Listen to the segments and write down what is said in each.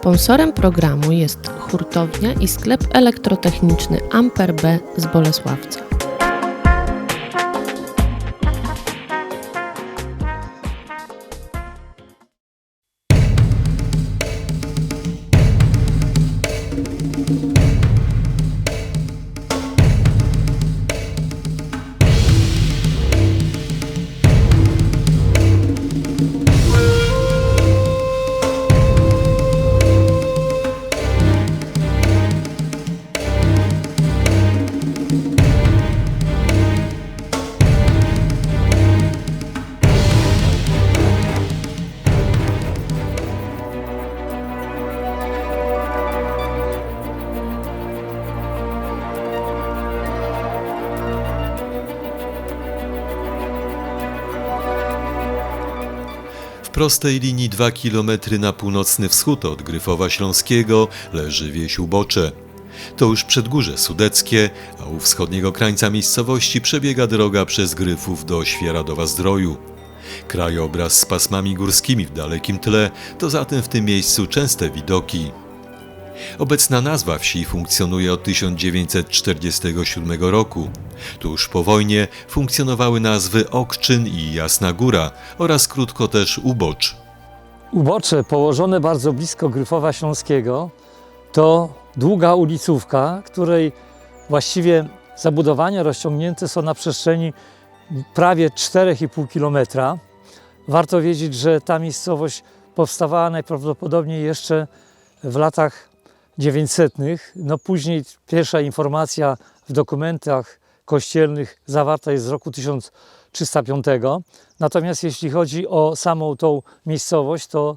Sponsorem programu jest hurtownia i sklep elektrotechniczny Amper B z Bolesławca. Prostej linii 2 km na północny wschód od Gryfowa Śląskiego leży wieś Ubocze. To już przedgórze sudeckie, a u wschodniego krańca miejscowości przebiega droga przez Gryfów do Świeradowa Zdroju. Krajobraz z pasmami górskimi w dalekim tle to zatem w tym miejscu częste widoki. Obecna nazwa wsi funkcjonuje od 1947 roku. Tuż po wojnie funkcjonowały nazwy Okczyn i Jasna Góra oraz krótko też Ubocz. Ubocze położone bardzo blisko Gryfowa Śląskiego to długa ulicówka, której właściwie zabudowania rozciągnięte są na przestrzeni prawie 4,5 kilometra. Warto wiedzieć, że ta miejscowość powstawała najprawdopodobniej jeszcze w latach 900. No później pierwsza informacja w dokumentach kościelnych zawarta jest z roku 1305. Natomiast jeśli chodzi o samą tą miejscowość, to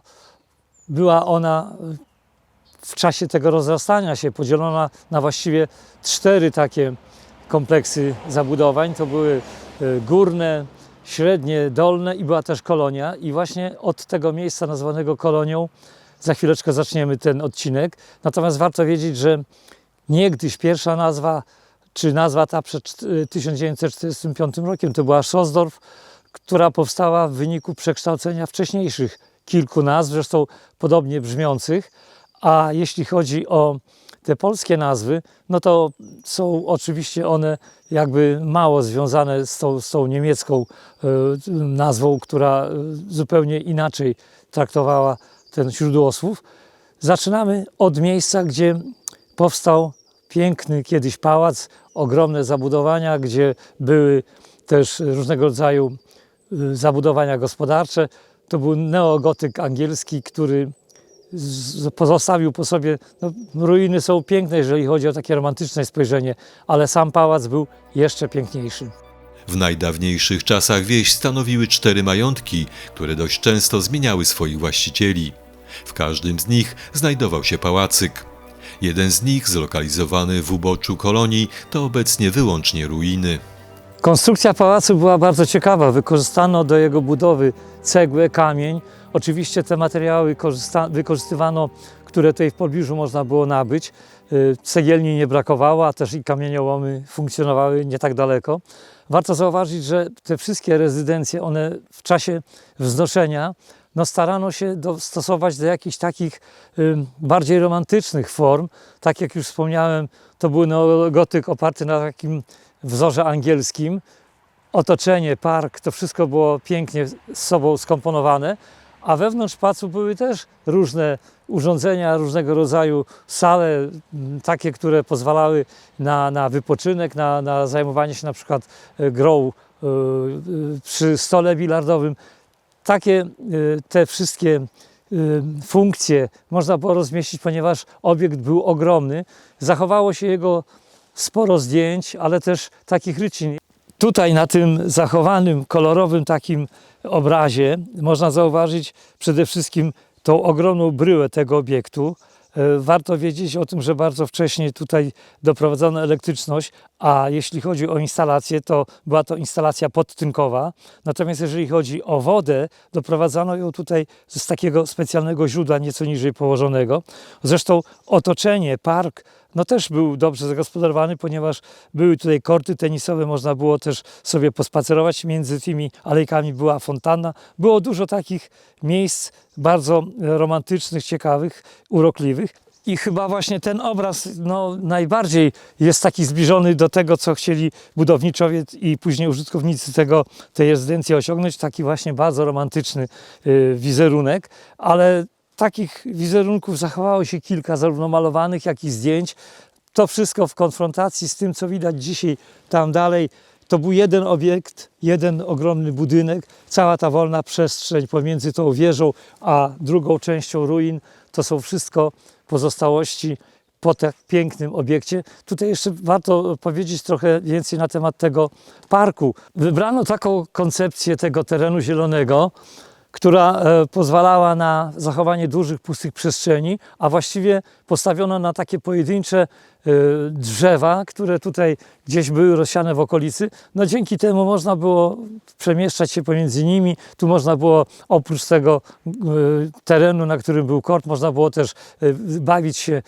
była ona w czasie tego rozrastania się podzielona na właściwie cztery takie kompleksy zabudowań. To były e, górne, średnie, dolne i była też kolonia. I właśnie od tego miejsca nazwanego kolonią za chwileczkę zaczniemy ten odcinek. Natomiast warto wiedzieć, że niegdyś pierwsza nazwa, czy nazwa ta przed e, 1945 rokiem, to była Schosdorf, która powstała w wyniku przekształcenia wcześniejszych kilku nazw, zresztą podobnie brzmiących. A jeśli chodzi o te polskie nazwy, no to są oczywiście one jakby mało związane z tą, z tą niemiecką e, nazwą, która e, zupełnie inaczej traktowała ten źródłosłów. Zaczynamy od miejsca, gdzie powstał piękny kiedyś pałac, ogromne zabudowania, gdzie były też różnego rodzaju y, zabudowania gospodarcze. To był neogotyk angielski, który pozostawił po sobie, no, ruiny są piękne, jeżeli chodzi o takie romantyczne spojrzenie, ale sam pałac był jeszcze piękniejszy. W najdawniejszych czasach wieś stanowiły cztery majątki, które dość często zmieniały swoich właścicieli. W każdym z nich znajdował się pałacyk. Jeden z nich, zlokalizowany w uboczu kolonii, to obecnie wyłącznie ruiny. Konstrukcja pałacu była bardzo ciekawa. Wykorzystano do jego budowy cegłę, kamień. Oczywiście te materiały wykorzystywano, które tutaj w pobliżu można było nabyć. Y, Cegielni nie brakowało, a też i kamieniołomy funkcjonowały nie tak daleko. Warto zauważyć, że te wszystkie rezydencje, one w czasie wznoszenia no starano się dostosować do jakichś takich y, bardziej romantycznych form. Tak jak już wspomniałem, to był neogotyk oparty na takim wzorze angielskim. Otoczenie, park, to wszystko było pięknie z sobą skomponowane, a wewnątrz pałacu były też różne urządzenia, różnego rodzaju sale, m, takie, które pozwalały na, na wypoczynek, na, na zajmowanie się na przykład e, grą e, e, przy stole bilardowym. Takie te wszystkie funkcje można było rozmieścić, ponieważ obiekt był ogromny. Zachowało się jego sporo zdjęć, ale też takich rycin. Tutaj na tym zachowanym, kolorowym takim obrazie można zauważyć przede wszystkim tą ogromną bryłę tego obiektu. E, Warto wiedzieć o tym, że bardzo wcześnie tutaj doprowadzono elektryczność, a jeśli chodzi o instalację, to była to instalacja podtynkowa. Natomiast jeżeli chodzi o wodę, doprowadzano ją tutaj z takiego specjalnego źródła nieco niżej położonego. Zresztą otoczenie, park, no też był dobrze zagospodarowany, ponieważ były tutaj korty tenisowe, można było też sobie pospacerować między tymi alejkami, była fontanna. Było dużo takich miejsc bardzo romantycznych, ciekawych, urokliwych. I chyba właśnie ten obraz no, najbardziej jest taki zbliżony do tego, co chcieli budowniczowie i później użytkownicy tego, tej rezydencji osiągnąć. Taki właśnie bardzo romantyczny y, wizerunek, ale takich wizerunków zachowało się kilka, zarówno malowanych, jak i zdjęć. To wszystko w konfrontacji z tym, co widać dzisiaj tam dalej. To był jeden obiekt, jeden ogromny budynek, cała ta wolna przestrzeń pomiędzy tą wieżą a drugą częścią ruin. To są wszystko pozostałości po tak pięknym obiekcie. Tutaj jeszcze warto powiedzieć trochę więcej na temat tego parku. Wybrano taką koncepcję tego terenu zielonego, która e, pozwalała na zachowanie dużych, pustych przestrzeni, a właściwie postawiono na takie pojedyncze e, drzewa, które tutaj gdzieś były rozsiane w okolicy. No dzięki temu można było przemieszczać się pomiędzy nimi. Tu można było oprócz tego e, terenu, na którym był kort, można było też bawić się,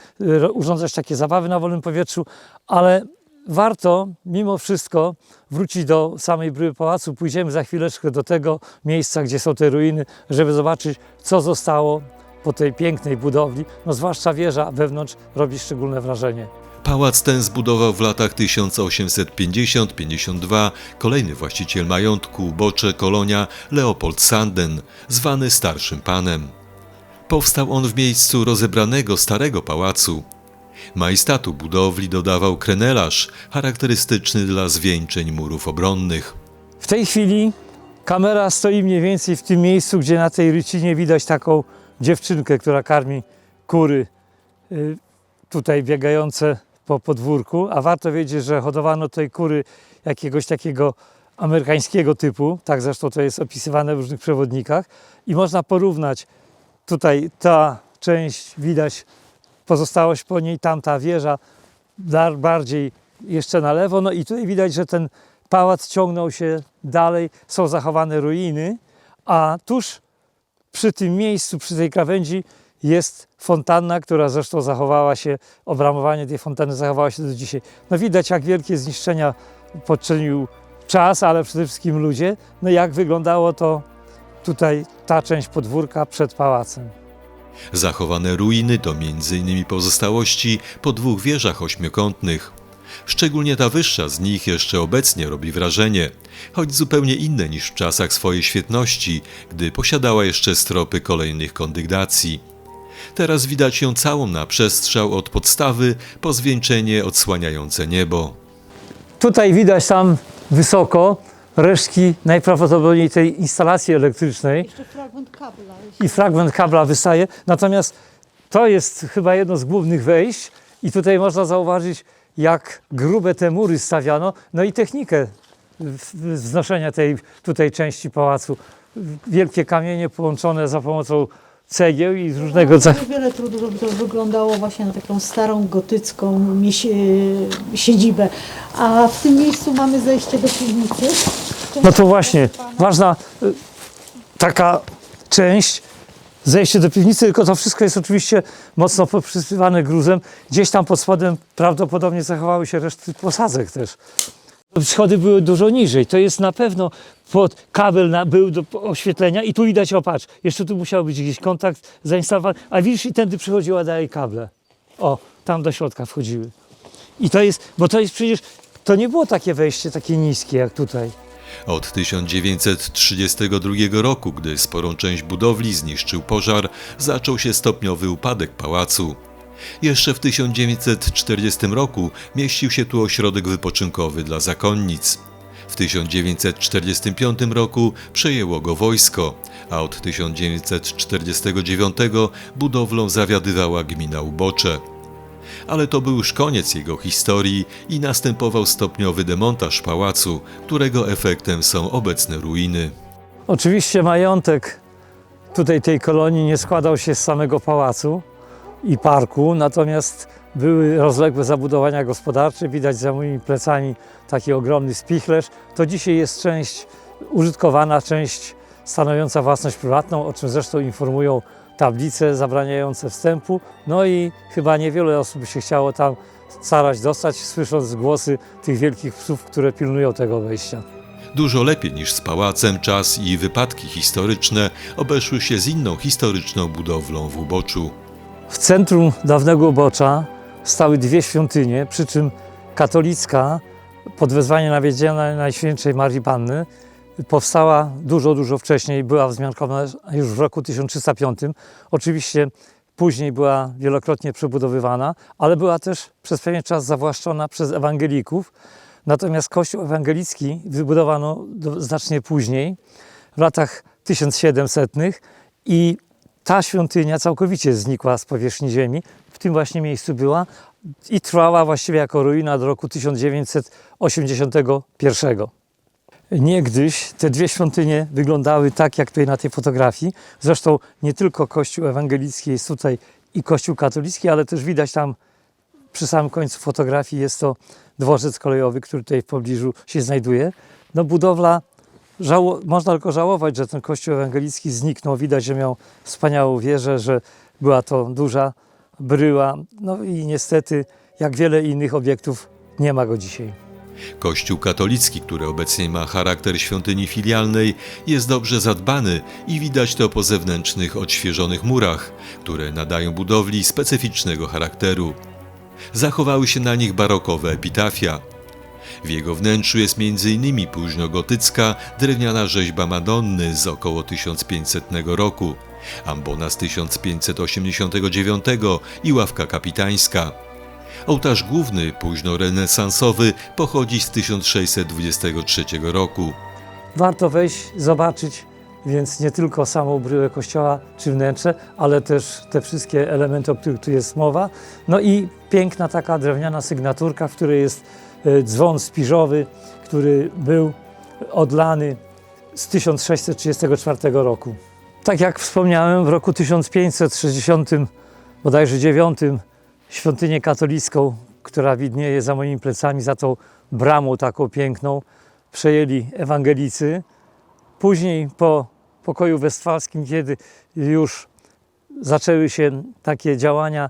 urządzać takie zabawy na wolnym powietrzu, ale warto mimo wszystko wrócić do samej bryły pałacu. Pójdziemy za chwileczkę do tego miejsca, gdzie są te ruiny, żeby zobaczyć, co zostało po tej pięknej budowli. No zwłaszcza wieża wewnątrz robi szczególne wrażenie. Pałac ten zbudował w latach 1850-52 kolejny właściciel majątku Bocze Kolonia Leopold Sanden, zwany Starszym Panem. Powstał on w miejscu rozebranego starego pałacu. Majestatu budowli dodawał krenelarz, charakterystyczny dla zwieńczeń murów obronnych. W tej chwili kamera stoi mniej więcej w tym miejscu, gdzie na tej rycinie widać taką dziewczynkę, która karmi kury y, tutaj biegające po podwórku. A warto wiedzieć, że hodowano tutaj kury jakiegoś takiego amerykańskiego typu. Tak zresztą to jest opisywane w różnych przewodnikach. I można porównać tutaj ta część, widać pozostałość po niej, tamta wieża bardziej jeszcze na lewo. No i tutaj widać, że ten pałac ciągnął się dalej, są zachowane ruiny, a tuż przy tym miejscu, przy tej krawędzi jest fontanna, która zresztą zachowała się, obramowanie tej fontanny zachowało się do dzisiaj. No widać, jak wielkie zniszczenia poczynił czas, ale przede wszystkim ludzie. No jak wyglądało to tutaj ta część podwórka przed pałacem. Zachowane ruiny to m.in. pozostałości po dwóch wieżach ośmiokątnych. Szczególnie ta wyższa z nich jeszcze obecnie robi wrażenie, choć zupełnie inne niż w czasach swojej świetności, gdy posiadała jeszcze stropy kolejnych kondygnacji. Teraz widać ją całą na przestrzał od podstawy po zwieńczenie odsłaniające niebo. Tutaj widać tam wysoko resztki najprawdopodobniej tej instalacji elektrycznej. Jeszcze fragment kabla. i fragment kabla wystaje. Natomiast to jest chyba jedno z głównych wejść i tutaj można zauważyć, jak grube te mury stawiano, no i technikę wznoszenia tej tutaj części pałacu. Wielkie kamienie połączone za pomocą cegieł i z różnego rodzaju. Wiele trudu, żeby to wyglądało właśnie na taką starą, gotycką e, siedzibę. A w tym miejscu mamy zejście do piwnicy. No to właśnie, ważna y, taka część, zejście do piwnicy, tylko to wszystko jest oczywiście mocno poprzysywane gruzem. Gdzieś tam pod spodem prawdopodobnie zachowały się resztki posadzek też. Schody były dużo niżej. To jest na pewno pod kabel na, był do oświetlenia i tu widać, o patrz, jeszcze tu musiał być gdzieś kontakt zainstalowany, a widzisz i tędy przychodziła dalej kable. O, tam do środka wchodziły. I to jest, bo to jest przecież, to nie było takie wejście takie niskie jak tutaj. Od 1932 roku, gdy sporą część budowli zniszczył pożar, zaczął się stopniowy upadek pałacu. Jeszcze w 1940 roku mieścił się tu ośrodek wypoczynkowy dla zakonnic. W 1945 roku przejęło go wojsko, a od 1949 budowlą zawiadywała gmina Ubocze. Ale to był już koniec jego historii i następował stopniowy demontaż pałacu, którego efektem są obecne ruiny. Oczywiście majątek tutaj tej kolonii nie składał się z samego pałacu i parku, natomiast były rozległe zabudowania gospodarcze, widać za moimi plecami taki ogromny spichlerz. To dzisiaj jest część użytkowana, część stanowiąca własność prywatną, o czym zresztą informują tablice zabraniające wstępu. No i chyba niewiele osób by się chciało tam starać dostać, słysząc głosy tych wielkich psów, które pilnują tego wejścia. Dużo lepiej niż z pałacem czas i wypadki historyczne obeszły się z inną historyczną budowlą w uboczu. W centrum dawnego ubocza stały dwie świątynie, przy czym katolicka pod wezwaniem nawiedzienia Najświętszej Marii Panny powstała dużo, dużo wcześniej, była wzmiankowana już w roku 1305. Oczywiście później była wielokrotnie przebudowywana, ale była też przez pewien czas zawłaszczona przez ewangelików. Natomiast kościół ewangelicki wybudowano do, znacznie później, w latach 1700 i ta świątynia całkowicie znikła z powierzchni ziemi. W tym właśnie miejscu była i trwała właściwie jako ruina do roku 1981. Niegdyś te dwie świątynie wyglądały tak, jak tutaj na tej fotografii. Zresztą nie tylko kościół ewangelicki jest tutaj i kościół katolicki, ale też widać tam przy samym końcu fotografii jest to dworzec kolejowy, który tutaj w pobliżu się znajduje. No budowla, żało, można tylko żałować, że ten kościół ewangelicki zniknął. Widać, że miał wspaniałą wieżę, że była to duża bryła. No i niestety, jak wiele innych obiektów, nie ma go dzisiaj. Kościół katolicki, który obecnie ma charakter świątyni filialnej, jest dobrze zadbany i widać to po zewnętrznych, odświeżonych murach, które nadają budowli specyficznego charakteru. Zachowały się na nich barokowe epitafia. W jego wnętrzu jest m.in. późnogotycka drewniana rzeźba Madonny z około 1500 roku, ambona z 1589 i ławka kapitańska. Ołtarz główny, późno-renesansowy, pochodzi z 1623 roku. Warto wejść, zobaczyć, więc nie tylko samą bryłę kościoła czy wnętrze, ale też te wszystkie elementy, o których tu jest mowa. No i piękna taka drewniana sygnaturka, w której jest dzwon spiżowy, który był odlany z 1634 roku. Tak jak wspomniałem, w roku 1560 bodajże 9 świątynię katolicką, która widnieje za moimi plecami, za tą bramą taką piękną, przejęli ewangelicy. Później po pokoju westfalskim, kiedy już zaczęły się takie działania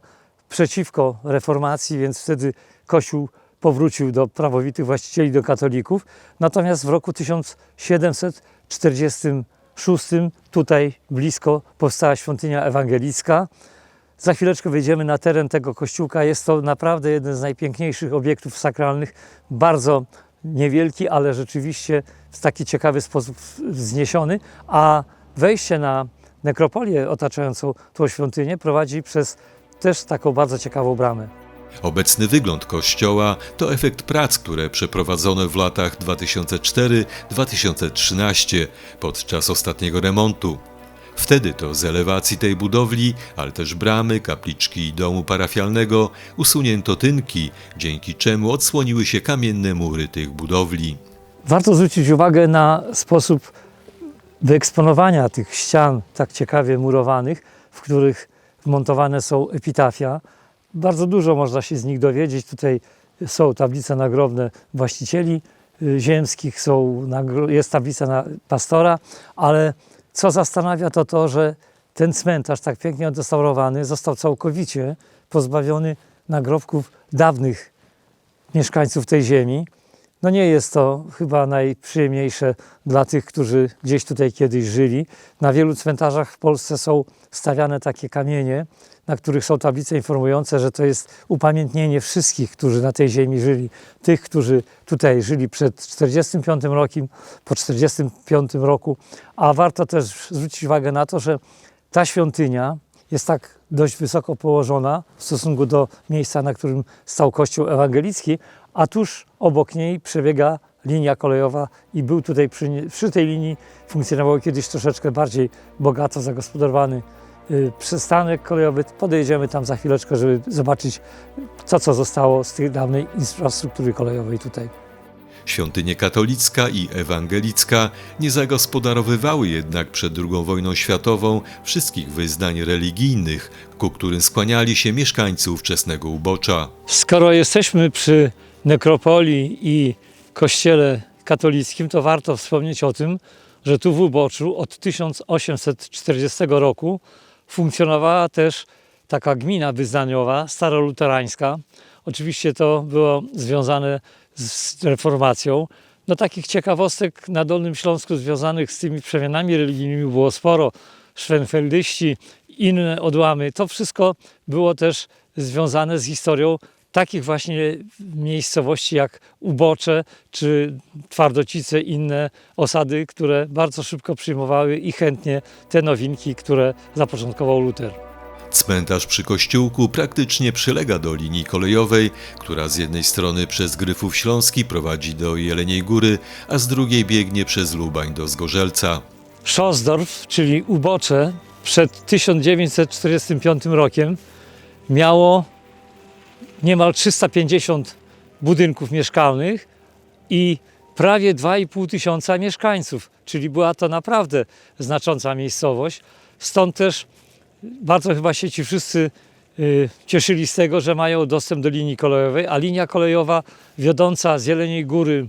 przeciwko reformacji, więc wtedy Kościół powrócił do prawowitych właścicieli, do katolików. Natomiast w roku 1746 tutaj blisko powstała świątynia ewangelicka. Za chwileczkę wejdziemy na teren tego kościółka. Jest to naprawdę jeden z najpiękniejszych obiektów sakralnych. Bardzo niewielki, ale rzeczywiście w taki ciekawy sposób wzniesiony. A wejście na nekropolię otaczającą tą świątynię prowadzi przez też taką bardzo ciekawą bramę. Obecny wygląd kościoła to efekt prac, które przeprowadzono w latach 2004-2013 podczas ostatniego remontu. Wtedy to z elewacji tej budowli, ale też bramy, kapliczki i domu parafialnego usunięto tynki, dzięki czemu odsłoniły się kamienne mury tych budowli. Warto zwrócić uwagę na sposób wyeksponowania tych ścian tak ciekawie murowanych, w których wmontowane są epitafia. Bardzo dużo można się z nich dowiedzieć. Tutaj są tablice nagrobne właścicieli y, ziemskich, są, jest tablica na pastora, ale co zastanawia to to, że ten cmentarz tak pięknie odrestaurowany został całkowicie pozbawiony nagrobków dawnych mieszkańców tej ziemi. No nie jest to chyba najprzyjemniejsze dla tych, którzy gdzieś tutaj kiedyś żyli. Na wielu cmentarzach w Polsce są stawiane takie kamienie, na których są tablice informujące, że to jest upamiętnienie wszystkich, którzy na tej ziemi żyli. Tych, którzy tutaj żyli przed 45 rokiem, po 45 roku. A warto też zwrócić uwagę na to, że ta świątynia jest tak dość wysoko położona w stosunku do miejsca, na którym stał kościół ewangelicki, a tuż obok niej przebiega linia kolejowa i był tutaj przy, przy tej linii funkcjonował kiedyś troszeczkę bardziej bogato zagospodarowany y, przystanek kolejowy. Podejdziemy tam za chwileczkę, żeby zobaczyć to, co zostało z tej dawnej infrastruktury kolejowej tutaj. Świątynie katolicka i ewangelicka nie zagospodarowywały jednak przed II wojną światową wszystkich wyznań religijnych, ku którym skłaniali się mieszkańcy ówczesnego ubocza. Skoro jesteśmy przy nekropolii i kościele katolickim, to warto wspomnieć o tym, że tu w Uboczu od 1840 roku funkcjonowała też taka gmina wyznaniowa, staroluterańska. Oczywiście to było związane z reformacją. No takich ciekawostek na Dolnym Śląsku związanych z tymi przemianami religijnymi było sporo. Szwenfeldyści, inne odłamy. To wszystko było też związane z historią takich właśnie miejscowości jak Ubocze czy Twardocice, inne osady, które bardzo szybko przyjmowały i chętnie te nowinki, które zapoczątkował Luter. Cmentarz przy kościółku praktycznie przylega do linii kolejowej, która z jednej strony przez Gryfów Śląski prowadzi do Jeleniej Góry, a z drugiej biegnie przez Lubań do Zgorzelca. Szosdorf, czyli Ubocze, przed 1945 rokiem miało niemal 350 budynków mieszkalnych i prawie 2,5 tysiąca mieszkańców, czyli była to naprawdę znacząca miejscowość. Stąd też bardzo chyba się ci wszyscy y, cieszyli z tego, że mają dostęp do linii kolejowej, a linia kolejowa wiodąca z Jeleniej Góry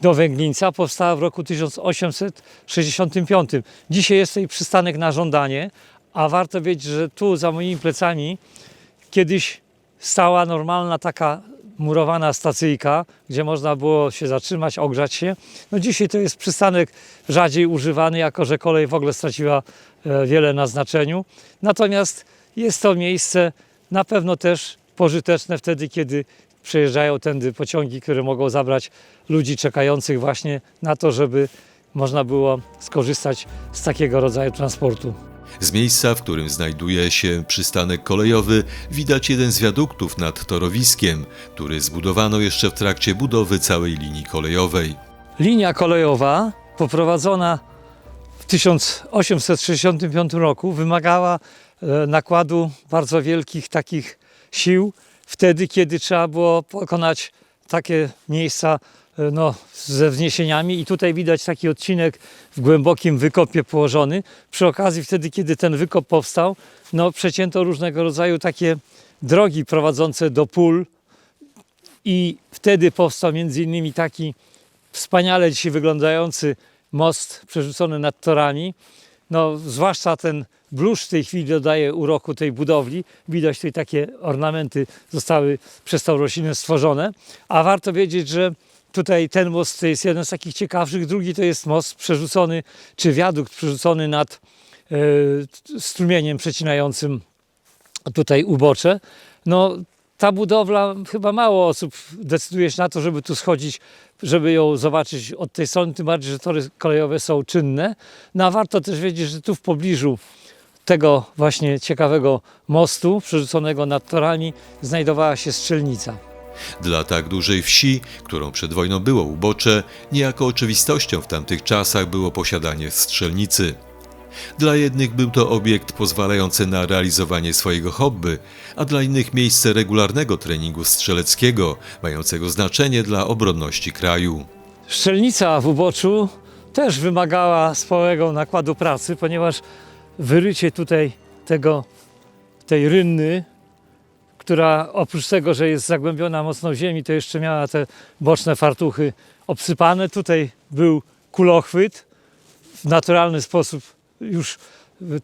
do Węglińca powstała w roku 1865. Dzisiaj jest tutaj przystanek na żądanie, a warto wiedzieć, że tu za moimi plecami kiedyś stała normalna taka murowana stacyjka, gdzie można było się zatrzymać, ogrzać się. No dzisiaj to jest przystanek rzadziej używany, jako że kolej w ogóle straciła wiele na znaczeniu. Natomiast jest to miejsce na pewno też pożyteczne wtedy, kiedy przejeżdżają tędy pociągi, które mogą zabrać ludzi czekających właśnie na to, żeby można było skorzystać z takiego rodzaju transportu. Z miejsca, w którym znajduje się przystanek kolejowy, widać jeden z wiaduktów nad torowiskiem, który zbudowano jeszcze w trakcie budowy całej linii kolejowej. Linia kolejowa poprowadzona 1865 roku wymagała e, nakładu bardzo wielkich takich sił wtedy, kiedy trzeba było pokonać takie miejsca e, no, ze wzniesieniami i tutaj widać taki odcinek w głębokim wykopie położony. Przy okazji wtedy, kiedy ten wykop powstał, no, przecięto różnego rodzaju takie drogi prowadzące do pól i wtedy powstał między innymi taki wspaniale dzisiaj wyglądający most przerzucony nad torami. No, zwłaszcza ten bluszcz w tej chwili dodaje uroku tej budowli. Widać tutaj takie ornamenty zostały przez tą roślinę stworzone. A warto wiedzieć, że tutaj ten most to jest jeden z takich ciekawszych. Drugi to jest most przerzucony, czy wiadukt przerzucony nad e, strumieniem przecinającym tutaj ubocze. No, ta budowla, chyba mało osób decyduje się na to, żeby tu schodzić, żeby ją zobaczyć od tej strony, tym bardziej, że tory kolejowe są czynne. No a warto też wiedzieć, że tu w pobliżu tego właśnie ciekawego mostu przerzuconego nad torami znajdowała się strzelnica. Dla tak dużej wsi, którą przed wojną było ubocze, niejako oczywistością w tamtych czasach było posiadanie strzelnicy. Dla jednych był to obiekt pozwalający na realizowanie swojego hobby, a dla innych miejsce regularnego treningu strzeleckiego, mającego znaczenie dla obronności kraju. Strzelnica w uboczu też wymagała sporego nakładu pracy, ponieważ wyrycie tutaj tego, tej rynny, która oprócz tego, że jest zagłębiona mocno w ziemi, to jeszcze miała te boczne fartuchy obsypane. Tutaj był kulochwyt w naturalny sposób już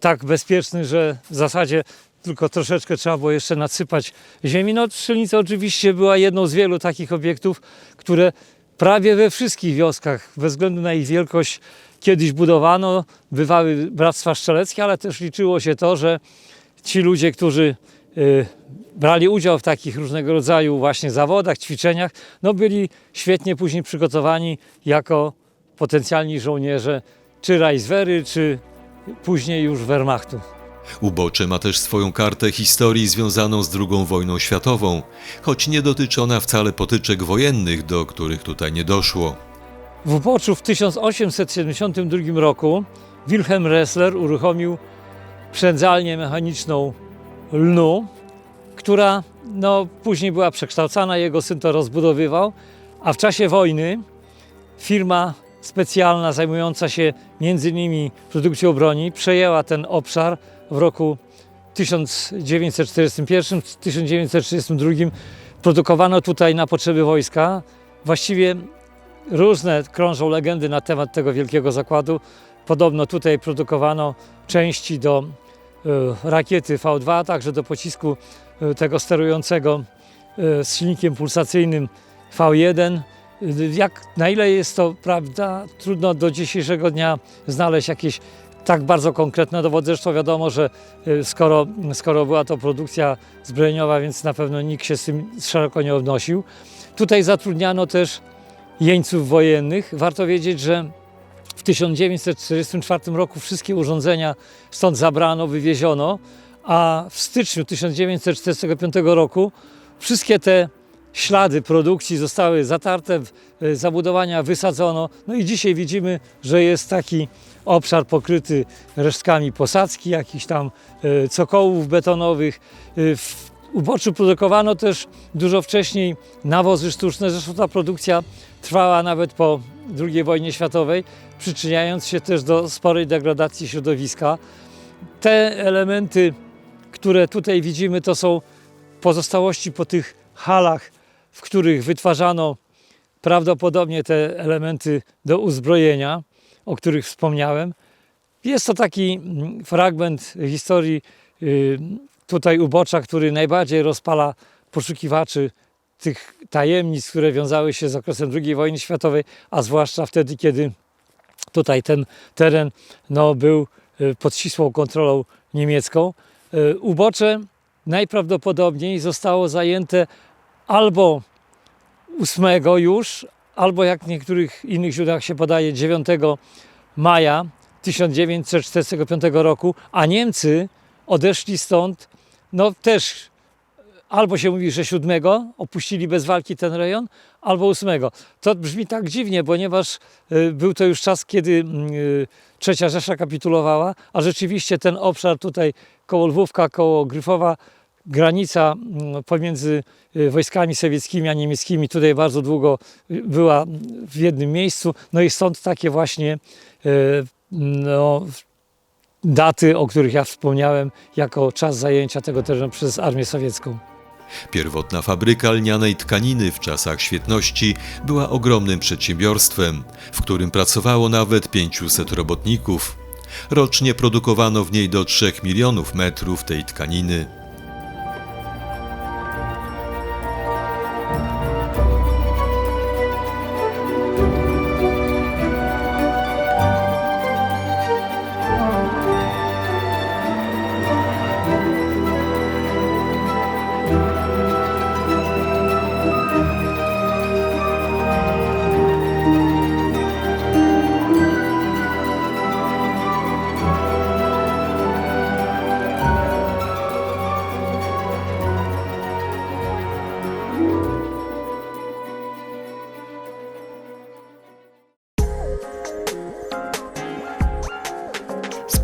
tak bezpieczny, że w zasadzie tylko troszeczkę trzeba było jeszcze nasypać ziemi. No, strzelnica oczywiście była jedną z wielu takich obiektów, które prawie we wszystkich wioskach, bez względu na ich wielkość, kiedyś budowano. Bywały bractwa strzeleckie, ale też liczyło się to, że ci ludzie, którzy y, brali udział w takich różnego rodzaju właśnie zawodach, ćwiczeniach, no byli świetnie później przygotowani jako potencjalni żołnierze czy Reichswehry, czy później już Wehrmachtu. Ubocze ma też swoją kartę historii związaną z II wojną światową, choć nie dotyczy ona wcale potyczek wojennych, do których tutaj nie doszło. W Uboczu w 1872 roku Wilhelm Ressler uruchomił przędzalnię mechaniczną lnu, która no, później była przekształcana, jego syn to rozbudowywał, A w czasie wojny firma specjalna zajmująca się między innymi produkcją broni przejęła ten obszar w roku 1941-1932. Produkowano tutaj na potrzeby wojska. Właściwie różne krążą legendy na temat tego wielkiego zakładu. Podobno tutaj produkowano części do e, rakiety V2, a także do pocisku e, tego sterującego e, z silnikiem pulsacyjnym V1. Jak, na ile jest to prawda, trudno do dzisiejszego dnia znaleźć jakieś tak bardzo konkretne dowody. Zresztą wiadomo, że y, skoro, skoro była to produkcja zbrojeniowa, więc na pewno nikt się z tym szeroko nie odnosił. Tutaj zatrudniano też jeńców wojennych. Warto wiedzieć, że w 1944 roku wszystkie urządzenia stąd zabrano, wywieziono, a w styczniu 1945 roku wszystkie te ślady produkcji zostały zatarte, e, zabudowania wysadzono. No i dzisiaj widzimy, że jest taki obszar pokryty resztkami posadzki, jakichś tam e, cokołów betonowych. E, W uboczu produkowano też dużo wcześniej nawozy sztuczne. Zresztą ta produkcja trwała nawet po II wojnie światowej, przyczyniając się też do sporej degradacji środowiska. Te elementy, które tutaj widzimy, to są pozostałości po tych halach, w których wytwarzano prawdopodobnie te elementy do uzbrojenia, o których wspomniałem. Jest to taki mm, fragment historii y, tutaj ubocza, który najbardziej rozpala poszukiwaczy tych tajemnic, które wiązały się z okresem II wojny światowej, a zwłaszcza wtedy, kiedy tutaj ten teren no, był y, pod ścisłą kontrolą niemiecką. Y, Ubocze najprawdopodobniej zostało zajęte albo 8 już, albo jak w niektórych innych źródłach się podaje 9 maja 1945 roku, a Niemcy odeszli stąd no też albo się mówi, że 7 opuścili bez walki ten rejon, albo 8. To brzmi tak dziwnie, ponieważ y, był to już czas, kiedy y, trzecia Rzesza kapitulowała, a rzeczywiście ten obszar tutaj koło Lwówka, koło Gryfowa, granica mm, pomiędzy y, wojskami sowieckimi a niemieckimi tutaj bardzo długo była w jednym miejscu. No i stąd takie właśnie y, no, daty, o których ja wspomniałem, jako czas zajęcia tego terenu przez armię sowiecką. Pierwotna fabryka lnianej tkaniny w czasach świetności była ogromnym przedsiębiorstwem, w którym pracowało nawet 500 robotników. Rocznie produkowano w niej do 3 milionów metrów tej tkaniny.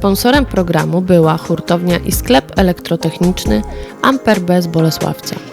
Sponsorem programu była hurtownia i sklep elektrotechniczny Amper B z Bolesławca.